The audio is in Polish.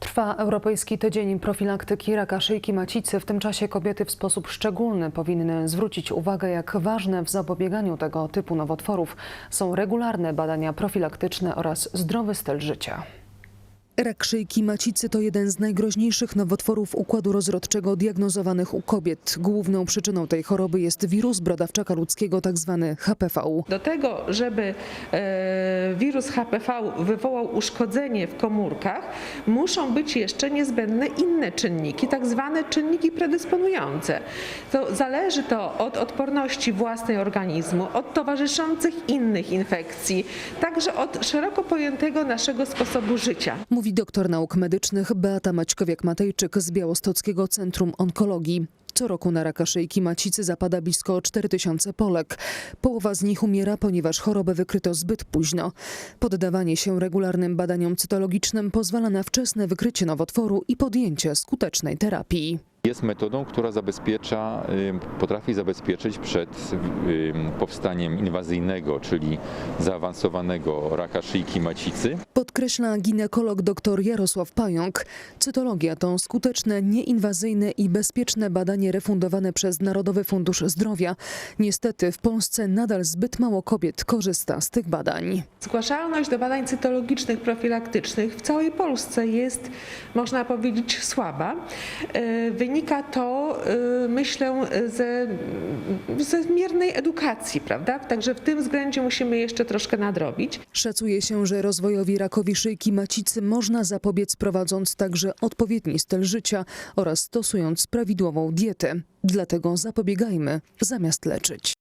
Trwa Europejski Tydzień Profilaktyki Raka Szyjki Macicy. W tym czasie kobiety w sposób szczególny powinny zwrócić uwagę, jak ważne w zapobieganiu tego typu nowotworów są regularne badania profilaktyczne oraz zdrowy styl życia. Rak szyjki macicy to jeden z najgroźniejszych nowotworów układu rozrodczego diagnozowanych u kobiet. Główną przyczyną tej choroby jest wirus brodawczaka ludzkiego, tzw. HPV. Do tego, żeby e, wirus HPV wywołał uszkodzenie w komórkach, muszą być jeszcze niezbędne inne czynniki, tak zwane czynniki predysponujące. To zależy to od odporności własnej organizmu, od towarzyszących innych infekcji, także od szeroko pojętego naszego sposobu życia. Mówi doktor nauk medycznych Beata Maćkowiak-Matejczyk z Białostockiego Centrum Onkologii. Co roku na raka szyjki macicy zapada blisko 4 tysiące Polek. Połowa z nich umiera, ponieważ chorobę wykryto zbyt późno. Poddawanie się regularnym badaniom cytologicznym pozwala na wczesne wykrycie nowotworu i podjęcie skutecznej terapii. Jest metodą, która zabezpiecza, y, potrafi zabezpieczyć przed y, powstaniem inwazyjnego, czyli zaawansowanego raka szyjki macicy. Podkreśla ginekolog dr Jarosław Pająk. Cytologia to skuteczne, nieinwazyjne i bezpieczne badanie refundowane przez Narodowy Fundusz Zdrowia. Niestety w Polsce nadal zbyt mało kobiet korzysta z tych badań. Zgłaszalność do badań cytologicznych, profilaktycznych w całej Polsce jest, można powiedzieć, słaba. E, Wynika to, e, myślę, ze, ze miernej edukacji, prawda? Także w tym względzie musimy jeszcze troszkę nadrobić. Szacuje się, że rozwojowi rakowi szyjki macicy można zapobiec prowadząc także odpowiedni styl życia oraz stosując prawidłową dietę. Dlatego zapobiegajmy zamiast leczyć.